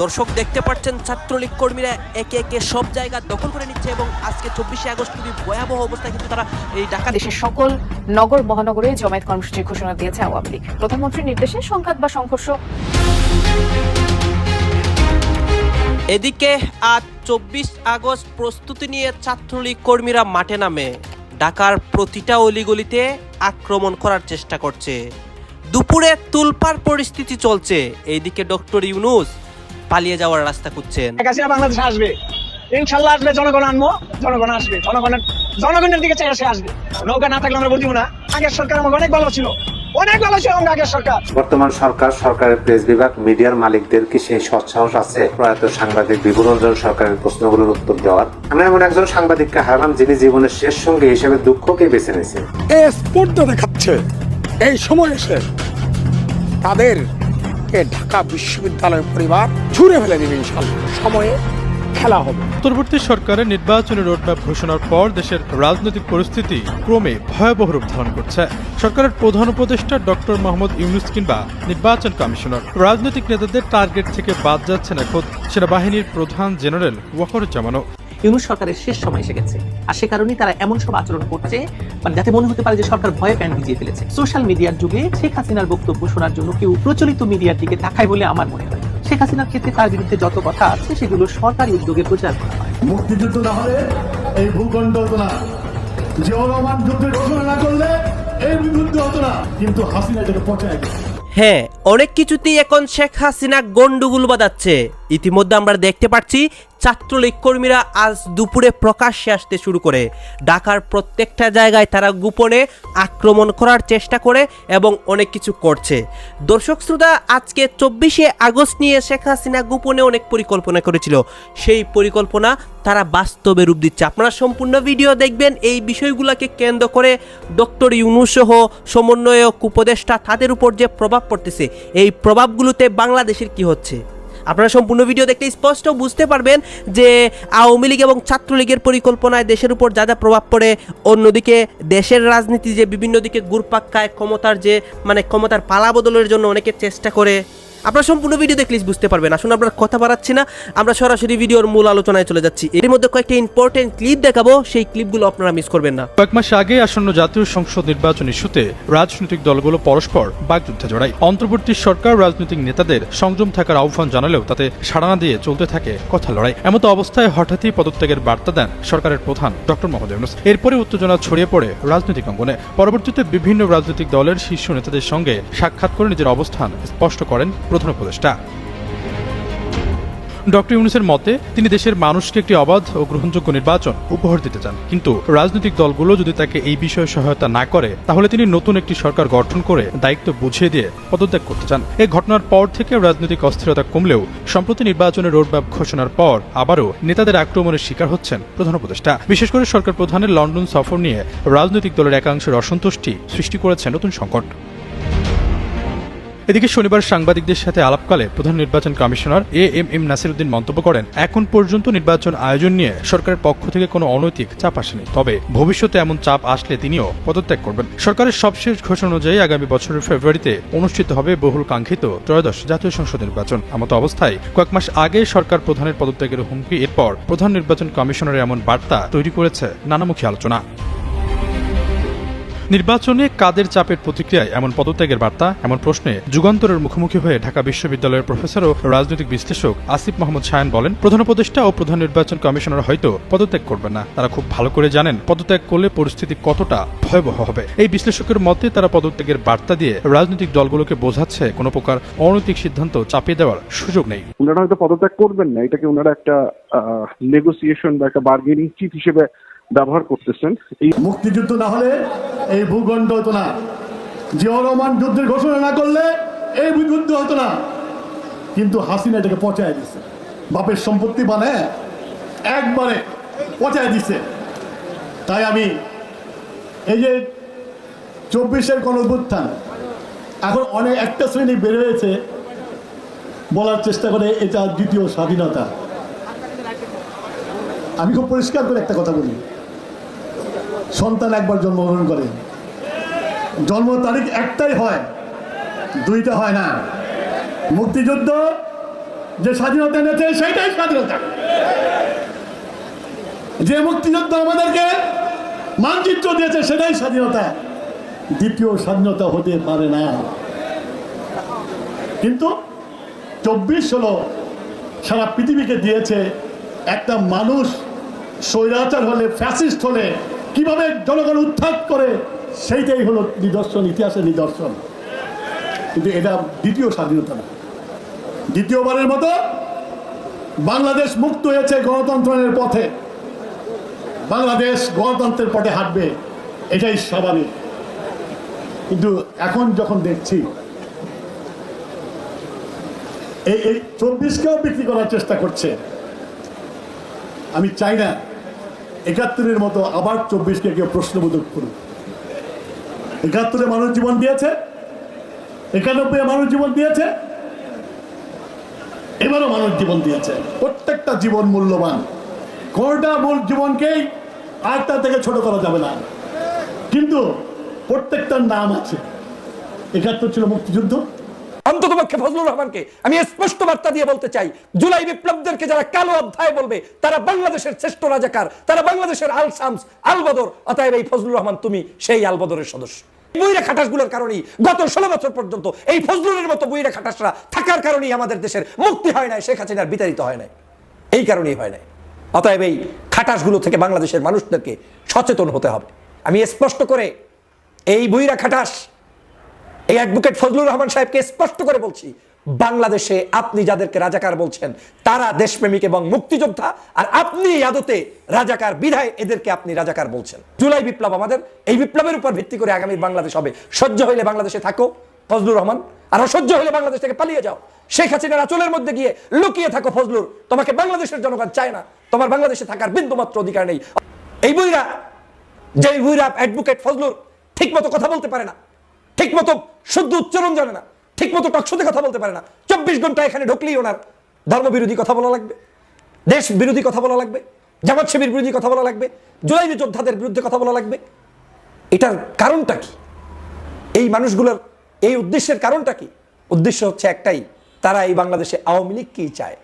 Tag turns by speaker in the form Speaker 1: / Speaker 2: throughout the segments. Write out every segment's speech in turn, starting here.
Speaker 1: দর্শক দেখতে পাচ্ছেন ছাত্রলীগ কর্মীরা একে একে সব জায়গা দখল করে নিচ্ছে এবং আজকে চব্বিশে আগস্ট খুবই ভয়াবহ অবস্থায় কিন্তু তারা এই ঢাকা
Speaker 2: দেশের সকল নগর মহানগরে জমায়েত কর্মসূচির ঘোষণা দিয়েছে আওয়ামী লীগ। প্রধানমন্ত্রীর নির্দেশে সংঘাত বা সংঘর্ষ।
Speaker 1: এদিকে আজ চব্বিশ আগস্ট প্রস্তুতি নিয়ে ছাত্রলীগ কর্মীরা মাঠে নামে। ঢাকার প্রতিটা অলিগলিতে আক্রমণ করার চেষ্টা করছে। দুপুরে তুলপার পরিস্থিতি চলছে। এইদিকে ডক্টর ইউনুস পালিয়ে যাওয়ার রাস্তা খুঁজছেন?
Speaker 3: হাসিনা বাংলাদেশে আসবে। ইনশাল্লাহ আসবে জনগণ আনব জনগণ আসবে জনগণের জনগণের দিকে চাই সে আসবে। নৌকা না থাকলে আমরা বুঝব না। আগের সরকার আমাকে অনেক ভালো ছিল। অনেক ভালো ছিল আমাদের আগের সরকার।
Speaker 4: বর্তমান সরকার সরকারের প্রেস বিভাগ মিডিয়ার মালিকদের কি সেই সৎসাহস আছে। প্রয়াত সাংবাদিক বিভুরঞ্জন সরকারের প্রশ্নগুলোর উত্তর দেওয়ার। আমরা এমন একজন সাংবাদিককে হারালাম যিনি জীবনের শেষ সঙ্গে হিসেবে দুঃখকে বেছে নিয়েছেন।
Speaker 5: এ স্পর্ধা দেখাচ্ছে। এই সময় এসে তাদেরকে ঢাকা বিশ্ববিদ্যালয় পরিবার ছুঁড়ে ফেলে দেবে ইনশাল্লাহ সময়ে খেলা হবে।
Speaker 6: অন্তর্বর্তী সরকারের নির্বাচনী রোডম্যাপ ঘোষণার পর দেশের রাজনৈতিক পরিস্থিতি ক্রমে ভয়াবহ রূপ ধারণ করছে। সরকারের প্রধান উপদেষ্টা ডক্টর মোহাম্মদ ইউনুস কিংবা নির্বাচন কমিশনার। রাজনৈতিক নেতাদের টার্গেট থেকে বাদ যাচ্ছেন এখন সেনাবাহিনীর প্রধান জেনারেল ওয়াকরুজ্জামানও।
Speaker 7: ইউনুস সরকারের শেষ সময় এসে গেছে। আর সে কারণেই তারা এমন সব আচরণ করছে মানে যাতে মনে হতে পারে যে সরকার ভয়ে প্যান্ট ভিজিয়ে ফেলেছে। সোশ্যাল মিডিয়ার যুগে শেখ হাসিনার বক্তব্য শোনার জন্য কেউ প্রচলিত মিডিয়ার দিকে তাকায় বলে আমার মনে হয়। শেখ হাসিনার ক্ষেত্রে তার বিরুদ্ধে যত কথা আছে সেগুলো সরকারি উদ্যোগে প্রচার করা হয়।
Speaker 8: মুক্তিযুদ্ধ না হলে এই ভূখণ্ড হতো না। জিয়াউর রহমান যুদ্ধের ঘোষণা না করলে এই যুদ্ধ হতো না। কিন্তু হাসিনা এটাকে পচায় গেছে
Speaker 1: হ্যাঁ অনেক কিছুতেই এখন শেখ হাসিনা গন্ডগোল বাজাচ্ছে ইতিমধ্যে আমরা দেখতে পাচ্ছি ছাত্রলীগ কর্মীরা আজ দুপুরে প্রকাশ্যে আসতে শুরু করে। ঢাকার প্রত্যেকটা জায়গায় তারা গোপনে আক্রমণ করার চেষ্টা করে এবং অনেক কিছু করছে। দর্শক শ্রোতা, আজকে চব্বিশে আগস্ট নিয়ে শেখ হাসিনা গোপনে অনেক পরিকল্পনা করেছিল। সেই পরিকল্পনা তারা বাস্তবে রূপ দিচ্ছে। আপনারা সম্পূর্ণ ভিডিও দেখবেন, এই বিষয়গুলোকে কেন্দ্র করে ডক্টর ইউনুস সহ সমন্বয়ক, উপদেষ্টা তাদের উপর যে প্রভাব পড়তেছে, এই প্রভাবগুলোতে বাংলাদেশের কি হচ্ছে? আপনারা সম্পূর্ণ ভিডিও দেখলে স্পষ্ট বুঝতে পারবেন যে আওয়ামী লীগ এবং ছাত্রলীগের পরিকল্পনায় দেশের উপর যা যা প্রভাব পড়ে, অন্যদিকে দেশের রাজনীতি যে বিভিন্ন দিকে গুরপাক্কায় ক্ষমতার যে মানে ক্ষমতার পালা বদলের জন্য অনেকে চেষ্টা করে। আপনারা সম্পূর্ণ ভিডিও দেখলে বুঝতে পারবেন। আসুন, আমরা কথা বাড়াচ্ছি না। আমরা সরাসরি ভিডিওর মূল আলোচনায় চলে যাচ্ছি। এর মধ্যে কয়েকটা ইম্পর্টেন্ট ক্লিপ দেখাবো। সেই ক্লিপগুলো আপনারা মিস করবেন না।
Speaker 6: কয়েক মাস আগে আসন্ন জাতীয় সংসদ নির্বাচন ইস্যুতে রাজনৈতিক দলগুলো পরস্পর বাগযুদ্ধে জড়ায়। অন্তর্বর্তী সরকার, রাজনৈতিক নেতাদের সংযম থাকার আহ্বান জানালেও তাতে সাড়া না দিয়ে চলতে থাকে কথা লড়াই। এমতো অবস্থায় হঠাৎই পদত্যাগের বার্তা দেন সরকারের প্রধান ডক্টর ইউনুস। এরপরে উত্তেজনা ছড়িয়ে পড়ে রাজনৈতিক অঙ্গনে। পরবর্তীতে বিভিন্ন রাজনৈতিক দলের শীর্ষ নেতাদের সঙ্গে সাক্ষাৎ করে নিজের অবস্থান স্পষ্ট করেন প্রধান উপদেষ্টা। ডক্টর ইউনুসের মতে, তিনি দেশের মানুষকে একটি অবাধ ও গ্রহণযোগ্য নির্বাচন উপহার দিতে চান। কিন্তু রাজনৈতিক দলগুলো যদি তাকে এই বিষয়ে সহায়তা না করে, তাহলে তিনি নতুন একটি সরকার গঠন করে দায়িত্ব বুঝিয়ে দিয়ে পদত্যাগ করতে চান। এই ঘটনার পর থেকে রাজনৈতিক অস্থিরতা কমলেও, সম্প্রতি নির্বাচনের রোডম্যাপ ঘোষণার পর আবারও নেতাদের আক্রমণের শিকার হচ্ছেন প্রধান উপদেষ্টা। বিশেষ করে সরকার প্রধানের লন্ডন সফর নিয়ে রাজনৈতিক দলের একাংশের অসন্তুষ্টি সৃষ্টি করেছে নতুন সংকট। এদিকে শনিবার সাংবাদিকদের সাথে আলাপকালে প্রধান নির্বাচন commissioner A M M Nasiruddin মন্তব্য করেন, এখন পর্যন্ত নির্বাচন আয়োজন নিয়ে সরকারের পক্ষ থেকে কোনো অনৈতিক চাপ আসেনি। তবে ভবিষ্যতে এমন চাপ আসলে তিনিও পদত্যাগ করবেন। সরকারের সবশেষ ঘোষণা অনুযায়ী আগামী বছরের ফেব্রুয়ারিতে অনুষ্ঠিত হবে বহুল কাঙ্ক্ষিত ত্রয়োদশ জাতীয় সংসদ নির্বাচন। আমত অবস্থায় কয়েক মাস আগে সরকার প্রধানের পদত্যাগের হুমকি, এরপর প্রধান নির্বাচন কমিশনারের এমন বার্তা তৈরি করেছে নানামুখী আলোচনা। নির্বাচনে কাদের চাপের প্রতিক্রিয়ায় এমন পদত্যাগের বার্তা, এমন প্রশ্নে যুগান্তরের মুখোমুখি হয়ে ঢাকা বিশ্ববিদ্যালয়ের প্রফেসর ও রাজনৈতিক বিশ্লেষক আসিফ মোহাম্মদ সায়ন বলেন, প্রধান উপদেষ্টা ও প্রধান নির্বাচন কমিশনার হয়তো পদত্যাগ করবেন না। তারা খুব ভালো করে জানেন, পদত্যাগ করলে পরিস্থিতি কতটা ভয়াবহ হবে। এই বিশ্লেষকের মতে তারা পদত্যাগের বার্তা দিয়ে রাজনৈতিক দলগুলোকে বোঝাচ্ছে, কোনো প্রকার অনৈতিক সিদ্ধান্ত চাপিয়ে দেওয়ার সুযোগ নেই।
Speaker 9: ওনারা হয়তো পদত্যাগ করবেন না, এটাকে ওনারা একটা নেগোসিয়েশন বা একটা বার্গেনিং চিপ হিসেবে ব্যবহার করতেছেন। এই
Speaker 8: মুক্তিযুদ্ধ না হলে এই ভূখণ্ড হতো না। জিয়াউর রহমান যুদ্ধের ঘোষণা না করলে এই যুদ্ধ হতো না। কিন্তু হাসিনা এটাকে পচায় দিছে। বাপের সম্পত্তি মানে একবারে পচায় দিছে। তাই আমি এই যে চব্বিশের কোন অভ্যুত্থান এখন অনেক একটা শ্রেণি বের হয়েছে বলার চেষ্টা করে এটা দ্বিতীয় স্বাধীনতা। আমি খুব পরিষ্কার করে একটা কথা বলি। সন্তান একবার জন্মগ্রহণ করে। জন্ম তারিখ একটাই হয়, দুইটা হয় না। মুক্তিযুদ্ধ যে স্বাধীনতা এনেছে, সেইটাই স্বাধীনতা। যে মুক্তিযুদ্ধ আমাদেরকে মানচিত্র দিয়েছে, সেটাই স্বাধীনতা। দ্বিতীয় স্বাধীনতা হতে পারে না। কিন্তু চব্বিশ হলো সারা পৃথিবীকে দিয়েছে একটা মানুষ স্বৈরাচার হলে, ফ্যাসিস্ট হলে কীভাবে জনগণ উত্থান করে, সেইটাই হলো নিদর্শন, ইতিহাসের নিদর্শন। কিন্তু এটা দ্বিতীয় স্বাধীনতা না। দ্বিতীয়বারের মতো বাংলাদেশ মুক্ত হয়েছে গণতন্ত্রের পথে। বাংলাদেশ গণতন্ত্রের পথে হাঁটবে, এটাই স্বাভাবিক। কিন্তু এখন যখন দেখছি, এই এই চব্বিশকেও বিক্রি করার চেষ্টা করছে। আমি চাই না একাত্তরের মতো আবার চব্বিশকে কেউ প্রশ্নবোধক করুক। একাত্তরে মানুষ জীবন দিয়েছে? একানব্বই মানুষ জীবন দিয়েছে? এবারও মানুষ জীবন দিয়েছে। প্রত্যেকটা জীবন মূল্যবান। কোনটা মূল জীবনকেই আরেকটা থেকে ছোট করা যাবে না। কিন্তু প্রত্যেকটার নাম আছে। একাত্তর ছিল মুক্তিযুদ্ধ।
Speaker 5: অন্ততপক্ষে ফজলুর রহমানকে আমি স্পষ্ট বার্তা দিয়ে বলতে চাই, জুলাই বিপ্লবদেরকে যারা কালো অধ্যায় বলবে, তারা বাংলাদেশের শ্রেষ্ঠ রাজাকার, তারা বাংলাদেশের আল শামস, আল বদর, অতএব এই ফজলুর রহমান তুমি সেই আল বদরের সদস্য। বইরা খাটাসগুলোর কারণেই গত ষোলো বছর পর্যন্ত এই ফজলুরের মতো বইরা খাটাসরা থাকার কারণেই আমাদের দেশের মুক্তি হয় নাই, শেখ হাসিনার বিতাড়িত হয় নাই। এই কারণেই হয় নাই। অতএব এই খাটাসগুলো থেকে বাংলাদেশের মানুষদেরকে সচেতন হতে হবে। আমি স্পষ্ট করে এই বইরা খাটাস এই অ্যাডভোকেট ফজলুর রহমান সাহেবকে স্পষ্ট করে বলছি, বাংলাদেশে আপনি যাদেরকে রাজাকার বলছেন, তারা দেশপ্রেমিক এবং মুক্তিযোদ্ধা, আর আপনি আদতে রাজাকার বিধায় এদেরকে আপনি রাজাকার বলছেন। জুলাই বিপ্লব আমাদের, এই বিপ্লবের উপর ভিত্তি করে আগামী বাংলাদেশ হবে। সহ্য হইলে বাংলাদেশে থাকো, ফজলুর রহমান, আর অসহ্য হইলে বাংলাদেশ থেকে পালিয়ে যাও। শেখ হাসিনার আচলের মধ্যে গিয়ে লুকিয়ে থাকো ফজলুর, তোমাকে বাংলাদেশের জনগণ চায় না, তোমার বাংলাদেশে থাকার বিন্দুমাত্র অধিকার নেই। এই বইরা যে বইরা অ্যাডভোকেট ফজলুর ঠিক মতো কথা বলতে পারে না। ঠিক মতো শুদ্ধ উচ্চারণ জানে না ঠিক মতো টকশোতে কথা বলতে পারে না। চব্বিশ ঘণ্টা এখানে ঢুকলেই ওনার ধর্মবিরোধী কথা বলা লাগবে দেশ বিরোধী কথা বলা লাগবে, জামাত শিবির বিরোধী কথা বলা লাগবে জুলাই যোদ্ধাদের বিরুদ্ধে কথা বলা লাগবে। এটার কারণটা কি? এই মানুষগুলোর এই উদ্দেশ্যের কারণটা কি? উদ্দেশ্য হচ্ছে একটাই, তারা এই বাংলাদেশে আওয়ামী লীগকেই চায়।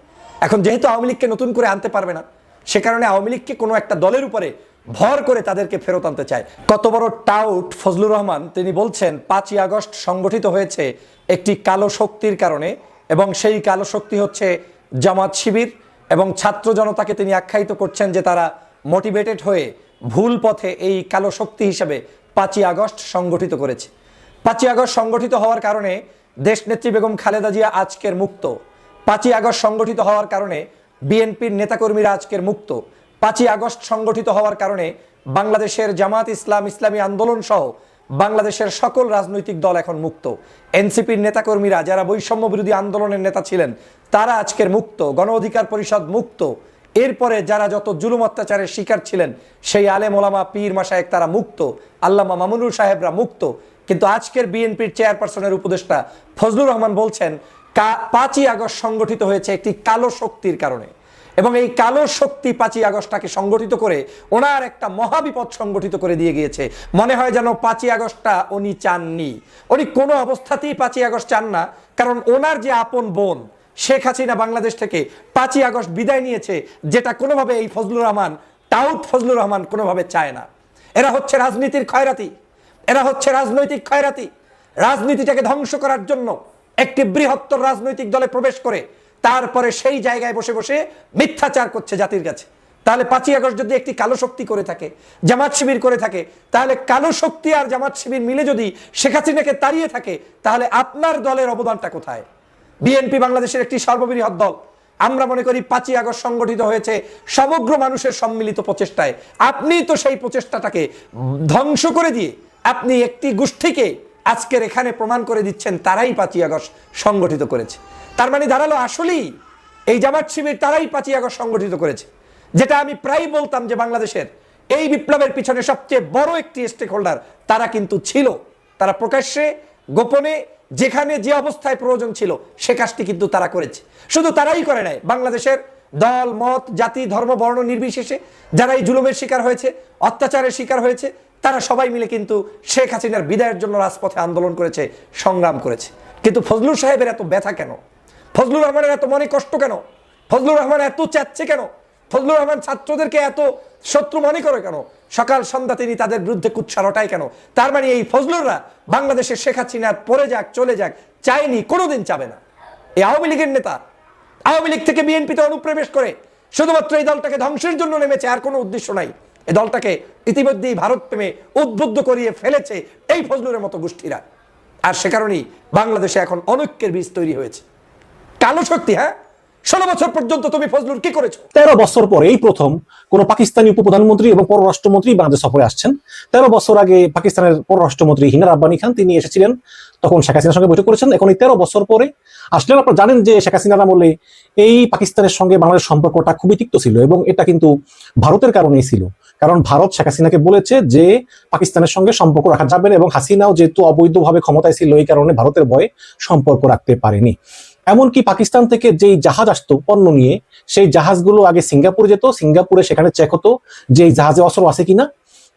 Speaker 5: এখন যেহেতু আওয়ামী লীগকে নতুন করে আনতে পারবে না, সে কারণে আওয়ামী লীগকে কোনো একটা দলের উপরে ভর করে তাদেরকে ফেরত আনতে চায়। কত বড় টাউট ফজলুর রহমান, তিনি বলছেন, পাঁচই আগস্ট সংগঠিত হয়েছে একটি কালো শক্তির কারণে এবং সেই কালো শক্তি হচ্ছে জামাত শিবির এবং ছাত্র জনতাকে তিনি আখ্যায়িত করছেন যে তারা মোটিভেটেড হয়ে ভুল পথে এই কালো শক্তি হিসেবে পাঁচই আগস্ট সংগঠিত করেছে। পাঁচই আগস্ট সংগঠিত হওয়ার কারণে দেশনেত্রী বেগম খালেদা জিয়া আজকের মুক্ত। পাঁচই আগস্ট সংগঠিত হওয়ার কারণে বিএনপির নেতাকর্মীরা আজকের মুক্ত। পাঁচই আগস্ট সংগঠিত হওয়ার কারণে বাংলাদেশের জামাত ইসলাম, ইসলামী আন্দোলন সহ বাংলাদেশের সকল রাজনৈতিক দল এখন মুক্ত। এনসিপির নেতাকর্মীরা যারা বৈষম্য বিরোধী আন্দোলনের নেতা ছিলেন, তারা আজকের মুক্ত, গণ অধিকার পরিষদ মুক্ত। এরপরে যারা যত জুলুম অত্যাচারের শিকার ছিলেন, সেই আলেম ওলামা পীর মাসায়েক তারা মুক্ত, আল্লামা মামুনুর সাহেবরা মুক্ত। কিন্তু আজকের বিএনপির চেয়ারপারসনের উপদেষ্টা ফজলুর রহমান বলছেন পাঁচই আগস্ট সংগঠিত হয়েছে একটি কালো শক্তির কারণে। এবং এই কালো শক্তি পাঁচই আগস্টটাকে সংগঠিত করে, ওনার একটা মহাবিপদ সংগঠিত করে দিয়ে গিয়েছে। মনে হয় যেন পাঁচই আগস্টটা উনি চাননি। উনি কোনো অবস্থাতেই পাঁচই আগস্ট চান না, কারণ ওনার যে আপন বোন, শেখ হাসিনা বাংলাদেশ থেকে পাঁচই আগস্ট বিদায় নিয়েছে, যেটা কোনোভাবে এই ফজলুর রহমান টাউট ফজলুর রহমান কোনোভাবে চায় না। এরা হচ্ছে রাজনীতির ক্ষয়রাতি। এরা হচ্ছে রাজনৈতিক ক্ষয়রাতি। রাজনীতিটাকে ধ্বংস করার জন্য একটি বৃহত্তর রাজনৈতিক দলে প্রবেশ করে তারপরে সেই জায়গায় বসে বসে মিথ্যাচার করছে জাতির কাছে। তাহলে পাঁচই আগস্ট যদি একটি কালো শক্তি করে থাকে, জামাত শিবির করে থাকে, তাহলে কালো শক্তি আর জামাত শিবির মিলে যদি শেখ হাসিনাকে তাড়িয়ে থাকে, তাহলে আপনার দলের অবদানটা কোথায়? বিএনপি বাংলাদেশের একটি সর্ববৃহৎ দল। আমরা মনে করি পাঁচই আগস্ট সংগঠিত হয়েছে সমগ্র মানুষের সম্মিলিত প্রচেষ্টায়। আপনি তো সেই প্রচেষ্টাটাকে ধ্বংস করে দিয়ে আপনি একটি গোষ্ঠীকে আজকের এখানে প্রমাণ করে দিচ্ছেন তারাই পাঁচই আগস্ট সংগঠিত করেছে। তার মানে দাঁড়াল আসলেই এই জামাত শিবির তারাই পাঁচই আগস্ট সংগঠিত করেছে। যেটা আমি প্রায় বলতাম যে বাংলাদেশের এই বিপ্লবের পিছনে সবচেয়ে বড় একটি স্টেক হোল্ডার তারা কিন্তু ছিল। তারা প্রকাশ্যে, গোপনে, যেখানে যে অবস্থায় প্রয়োজন ছিল সে কাজটি কিন্তু তারা করেছে। শুধু তারাই করে নাই, বাংলাদেশের দল, মত, জাতি, ধর্ম, বর্ণ নির্বিশেষে যারা এই জুলুমের শিকার হয়েছে, অত্যাচারের শিকার হয়েছে তারা সবাই মিলে কিন্তু শেখ হাসিনার বিদায়ের জন্য রাজপথে আন্দোলন করেছে, সংগ্রাম করেছে। কিন্তু ফজলুর সাহেবের এত ব্যথা কেন? ফজলুর রহমানের এত মনে কষ্ট কেন? ফজলুর রহমান এত চাচ্ছে কেন? ফজলুর রহমান ছাত্রদেরকে এত শত্রু মনে করে কেন? সকাল সন্ধ্যা তিনি তাদের বিরুদ্ধে কুৎসা রটায় কেন? তার মানে এই ফজলুররা বাংলাদেশের শেখ হাসিনার পরে যাক, চলে যাক, চায়নি, কোনোদিন চাবে না। এই আওয়ামী লীগের নেতা, আওয়ামী লীগ থেকে বিএনপিতে অনুপ্রবেশ করে শুধুমাত্র এই দলটাকে ধ্বংসের জন্য নেমেছে, আর কোনো উদ্দেশ্য নাই। এই দলটাকে ইতিমধ্যেই ভারত প্রেমে উদ্বুদ্ধ করিয়ে ফেলেছে এই ফজলুরের মতো গোষ্ঠীরা। আর সে কারণেই বাংলাদেশে এখন অনৈক্যের বীজ তৈরি হয়েছে। কালো শক্তি হ্যাঁ? ষোলো বছর পর্যন্ত তুমি ফজলুর কি করেছ?
Speaker 10: তেরো বছর পরে এই প্রথম কোন পাকিস্তানি উপপ্রধানমন্ত্রী এবং পররাষ্ট্রমন্ত্রী বাংলাদেশ সফরে আসছেন। তেরো বছর আগে পাকিস্তানের পররাষ্ট্রমন্ত্রী হিনা রাব্বানি খান তিনি এসেছিলেন, তখন শেখ হাসিনার সঙ্গে বৈঠক করেছেন। এখন এই তেরো বছর পরে আসলেন, আপনারা জানেন যে শেখ হাসিনার আমলে এই পাকিস্তানের সঙ্গে বাংলাদেশ সম্পর্কটা খুবই তিক্ত ছিল এবং এটা কিন্তু ভারতের কারণেই ছিল। কারণ ভারত শেখ হাসিনাকে বলেছে যে পাকিস্তানের সঙ্গে সম্পর্ক রাখা যাবে না এবং হাসিনাও যেহেতু অবৈধভাবে ক্ষমতায় ছিল, এই কারণে ভারতের ভয়ে সম্পর্ক রাখতে পারেনি। এমনকি পাকিস্তান থেকে যেই জাহাজ আসতো পণ্য নিয়ে, সেই জাহাজগুলো আগে সিঙ্গাপুরে যেত, সিঙ্গাপুরে সেখানে চেক হতো যে জাহাজে অস্ত্র আছে কিনা।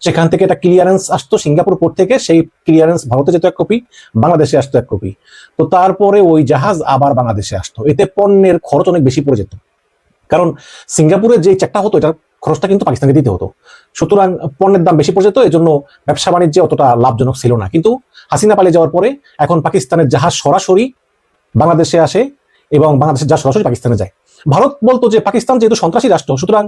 Speaker 10: সেখান থেকে একটা ক্লিয়ারেন্স আসতো সিঙ্গাপুর পোর্ট থেকে, সেই ক্লিয়ারেন্স ভারতে যেত এক কপি বাংলাদেশে আসতো এক কপি তো তারপরে ওই জাহাজ আবার বাংলাদেশে আসতো। এতে পণ্যের খরচ অনেক বেশি পড়ে যেত। কারণ সিঙ্গাপুরে যে চেকটা হতো, এটার খরচটা কিন্তু পাকিস্তানকে দিতে হতো। সুতরাং পণ্যের দাম বেশি পড়ে যেত, এজন্য ব্যবসা বাণিজ্যে অতটা লাভজনক ছিল না। কিন্তু হাসিনা পালিয়ে যাওয়ার পরে এখন পাকিস্তানের জাহাজ সরাসরি বাংলাদেশে আসে এবং বাংলাদেশের যা সরাসরি পাকিস্তানে যায়। ভারত বলতো যে, পাকিস্তান যেহেতু সন্ত্রাসী রাষ্ট্র, সুতরাং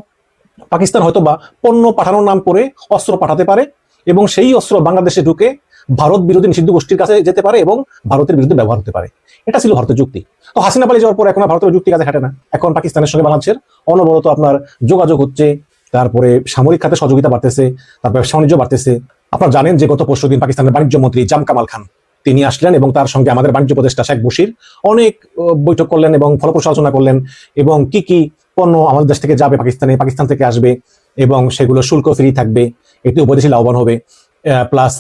Speaker 10: পাকিস্তান হয়তো বা পণ্য পাঠানোর নাম করে অস্ত্র পাঠাতে পারে এবং সেই অস্ত্র বাংলাদেশে ঢুকে ভারত বিরোধী নিষিদ্ধ গোষ্ঠীর কাছে যেতে পারে এবং ভারতের বিরুদ্ধে ব্যবহার হতে পারে। এটা ছিল ভারতের যুক্তি। তো হাসিনা পালিয়ে যাওয়ার পর এখন ভারতের যুক্তি কাজে খাটে না। এখন পাকিস্তানের সঙ্গে বাংলাদেশের অনবরত আপনার যোগাযোগ হচ্ছে, তারপরে সামরিক খাতে সহযোগিতা বাড়তেছে, তারপর ব্যবসা বাণিজ্য বাড়তেছে। আপনারা জানেন যে গত পরশু দিন পাকিস্তানের বাণিজ্য মন্ত্রী জাম কামাল খান তিনি আসলেন এবং তার সঙ্গে আমাদের বাণিজ্য উপদেষ্টা শেখ বশির অনেক বৈঠক করলেন এবং ফলপ্রসূ আলোচনা করলেন এবং কি কি পণ্য আমাদের দেশ থেকে যাবে পাকিস্তানে, পাকিস্তান থেকে আসবে এবং সেগুলো শুল্ক ফ্রি থাকবে এতে উপদেশী লাভবান হবে প্লাস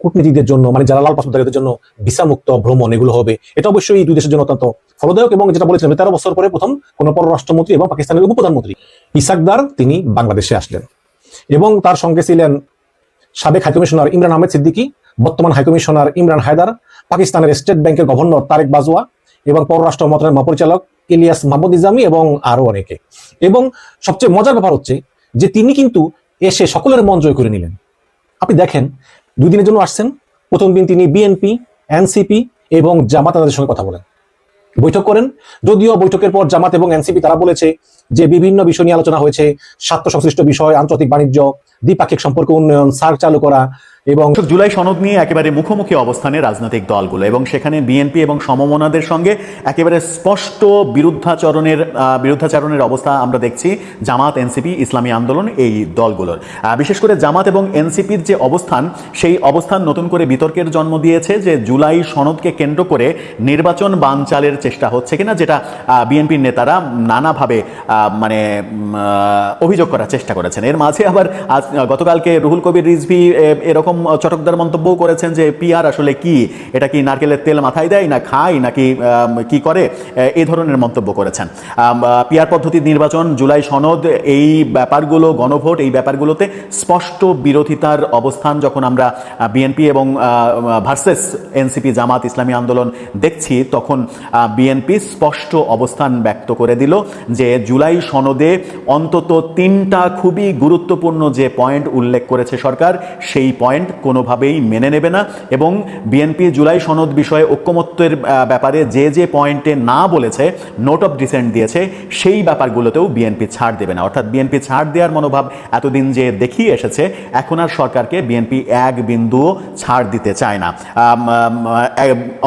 Speaker 10: কূটনীতিকদের জন্য মানে যারা লাল পাসপোর্টের জন্য ভিসা মুক্ত ভ্রমণ এগুলো হবে, এটা অবশ্যই এই দুই দেশের জন্য অত্যন্ত ফলদায়ক এবং যেটা বলেছিলাম তেরো বছর পরে প্রথম কোন পররাষ্ট্রমন্ত্রী এবং পাকিস্তানের উপপ্রধানমন্ত্রী ইসাকদার তিনি বাংলাদেশে আসলেন এবং তার সঙ্গে ছিলেন সাবেক হাইকমিশনার ইমরান আহমেদ সিদ্দিকী বর্তমান হাইকমিশনার ইমরান হায়দার, পাকিস্তানের স্টেট ব্যাংকের গভর্নর তারেক বাজওয়া এবং পররাষ্ট্র মন্ত্রণালয়ের মহাপরিচালক ইলিয়াস মাহমুদ নিজামী এবং আরও অনেকে। এবং সবচেয়ে মজার ব্যাপার হচ্ছে যে তিনি কিন্তু এসে সকলের মন জয় করে নিলেন। আপনি দেখেন, দুই দিনের জন্য আসছেন, প্রথম দিন তিনি বিএনপি এনসিপি এবং জামাত তাদের সঙ্গে কথা বলেন। বৈঠক করেন, যদিও বৈঠকের পর জামাত এবং এনসিপি তারা বলেছে যে বিভিন্ন বিষয় নিয়ে আলোচনা হয়েছে, স্বার্থ সংশ্লিষ্ট বিষয়, আন্তর্জাতিক বাণিজ্য, দ্বিপাক্ষিক সম্পর্ক উন্নয়ন, সার্ক চালু করা এবং
Speaker 11: জুলাই সনদ নিয়ে একেবারে মুখোমুখি অবস্থানে রাজনৈতিক দলগুলো এবং সেখানে বিএনপি এবং সমমনাদের সঙ্গে একেবারে স্পষ্ট বিরুদ্ধাচরণের বিরুদ্ধাচরণের অবস্থা আমরা দেখছি জামাত এনসিপি ইসলামী আন্দোলন এই দলগুলোর। বিশেষ করে জামাত এবং এনসিপির যে অবস্থান সেই অবস্থান নতুন করে বিতর্কের জন্ম দিয়েছে যে জুলাই সনদকে কেন্দ্র করে নির্বাচন বানচালের চেষ্টা হচ্ছে কিনা যেটা বিএনপির নেতারা নানাভাবে মানে অভিযোগ করার চেষ্টা করেছেন। এর মাঝে আবার আজ গতকালকে রুহুল কবির রিজভি এ, এরকম চটকদার মন্তব্য করেছেন যে পিয়ার আসলে কি? এটা কি নারকেলের তেল মাথায় দেয় না খায় নাকি কি করে? এ, ধরনের মন্তব্য করেছেন। পিয়ার পদ্ধতির নির্বাচন জুলাই সনদ এই ব্যাপারগুলো গণভোট এই ব্যাপারগুলোতে স্পষ্ট বিরোধিতার অবস্থান যখন আমরা বিএনপি এবং ভার্সেস এনসিপি জামাত ইসলামী আন্দোলন দেখছি তখন বিএনপি স্পষ্ট অবস্থান ব্যক্ত করে দিল যে জুলাই সনদে অন্তত তিনটা খুবই গুরুত্বপূর্ণ যে পয়েন্ট উল্লেখ করেছে সরকার সেই পয়েন্ট কোনোভাবেই মেনে নেবে না এবং বিএনপি জুলাই সনদ বিষয়ে ঐক্যমত্যের ব্যাপারে যে যে পয়েন্টে না বলেছে নোট অফ ডিসেন্ট দিয়েছে, সেই ব্যাপারগুলোতেও বিএনপি ছাড় দেবে না। অর্থাৎ বিএনপি ছাড় দেওয়ার মনোভাব এতদিন যে দেখিয়ে এসেছে, এখন আর সরকারকে বিএনপি এক বিন্দুও ছাড় দিতে চায় না।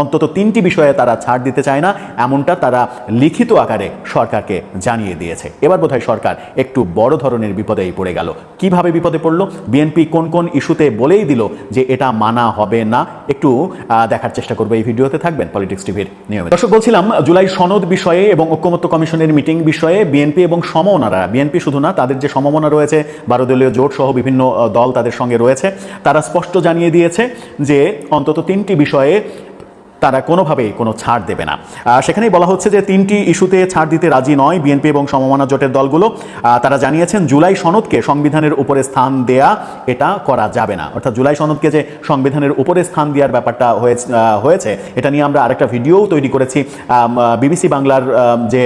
Speaker 11: অন্তত তিনটি বিষয়ে তারা ছাড় দিতে চায় না, এমনটা তারা লিখিত আকারে সরকারকে জানিয়ে দিয়েছে। এবার বোধহয় সরকার একটু বড় ধরনের বিপদেই পড়ে গেল। কীভাবে বিপদে পড়ল? বিএনপি কোন কোন ইস্যুতে বলেই দিল যে এটা মানা হবে না। একটু দেখার চেষ্টা করব এই ভিডিওতে। থাকবেন পলিটিক্স টিভির নিয়মে দর্শক, বলছিলাম, জুলাই সনদ বিষয়ে এবং ঐক্যমত্য কমিশনের মিটিং বিষয়ে বিএনপি এবং সমমনারা, বিএনপি শুধু না, তাদের যে সমমনা রয়েছে বারোদলীয় জোট সহ বিভিন্ন দল তাদের সঙ্গে রয়েছে, তারা স্পষ্ট জানিয়ে দিয়েছে যে অন্তত তিনটি বিষয়ে তারা কোনোভাবেই কোনো ছাড় দেবে না। সেখানেই বলা হচ্ছে যে তিনটি ইস্যুতে ছাড় দিতে রাজি নয় বিএনপি এবং সমমনা জোটের দলগুলো। তারা জানিয়েছেন, জুলাই সনদকে সংবিধানের উপরে স্থান দেয়া এটা করা যাবে না। অর্থাৎ জুলাই সনদকে যে সংবিধানের উপরে স্থান দেওয়ার ব্যাপারটা হয়েছে এটা নিয়ে আমরা আরেকটা ভিডিও তৈরি করেছি। বিবিসি বাংলার যে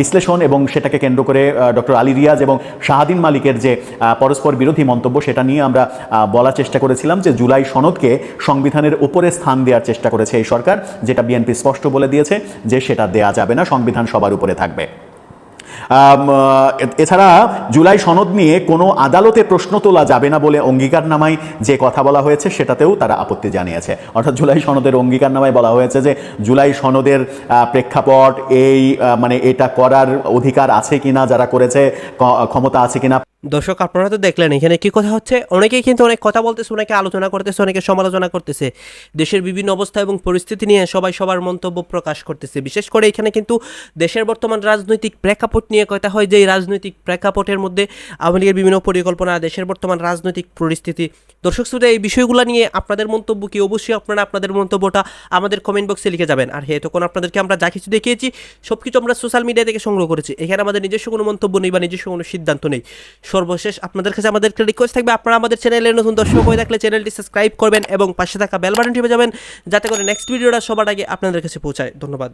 Speaker 11: বিশ্লেষণ এবং সেটাকে কেন্দ্র করে ডক্টর আলী রিয়াজ এবং শাহাদিন মালিকের যে পরস্পর বিরোধী মন্তব্য, সেটা নিয়ে আমরা বলার চেষ্টা করেছিলাম যে জুলাই সনদকে সংবিধানের উপরে স্থান দেওয়ার চেষ্টা করেছে। এই সরকার, যেটা বিএনপি স্পষ্ট বলে দিয়েছে যে সেটা দেয়া যাবে না, সংবিধান সবার উপরে থাকবে। এছাড়া জুলাই সনদ নিয়ে কোনো আদালতে প্রশ্ন তোলা যাবে না বলে অঙ্গীকারনামায় যে কথা বলা হয়েছে, সেটাতেও তারা আপত্তি জানিয়েছে। অর্থাৎ জুলাই সনদের অঙ্গীকারনামায় বলা হয়েছে যে জুলাই সনদের প্রেক্ষাপট এই মানে এটা করার অধিকার আছে কিনা, যারা করেছে ক্ষমতা আছে কিনা
Speaker 1: দর্শক, আপনারা তো দেখলেন, এখানে কি কথা হচ্ছে? অনেকেই কিন্তু অনেক কথা বলতেছে, অনেকে আলোচনা করতেছে, অনেকে সমালোচনা করতেছে। দেশের বিভিন্ন অবস্থা এবং পরিস্থিতি নিয়ে সবাই সবার মন্তব্য প্রকাশ করতেছে। বিশেষ করে এখানে কিন্তু দেশের বর্তমান রাজনৈতিক প্রেক্ষাপট নিয়ে কথা হয়, যে এই রাজনৈতিক প্রেক্ষাপটের মধ্যে আওয়ামী লীগের বিভিন্ন পরিকল্পনা, দেশের বর্তমান রাজনৈতিক পরিস্থিতি। দর্শক শ্রোতা, এই বিষয়গুলো নিয়ে আপনাদের মন্তব্য কি? অবশ্যই আপনারা আপনাদের মন্তব্যটা আমাদের কমেন্ট বক্সে লিখে যাবেন। আর হ্যাঁ তখন আপনাদেরকে আমরা যা কিছু দেখিয়েছি সব কিছু আমরা সোশ্যাল মিডিয়া থেকে সংগ্রহ করেছি। এখানে আমাদের নিজস্ব কোনো মন্তব্য নেই বা নিজস্ব কোনো সিদ্ধান্ত নেই। সর্বশেষ আপনাদের কাছে আমাদের একটা রিকোয়েস্ট থাকবে। আপনারা আমাদের চ্যানেলে নতুন দর্শক হয়ে থাকলে চ্যানেলটি সাবস্ক্রাইব করবেন এবং পাশে থাকা বেল বাটন টিপে যাবেন, যাতে করে নেক্সট ভিডিওটা সবার আগে আপনাদের কাছে পৌঁছায়। ধন্যবাদ।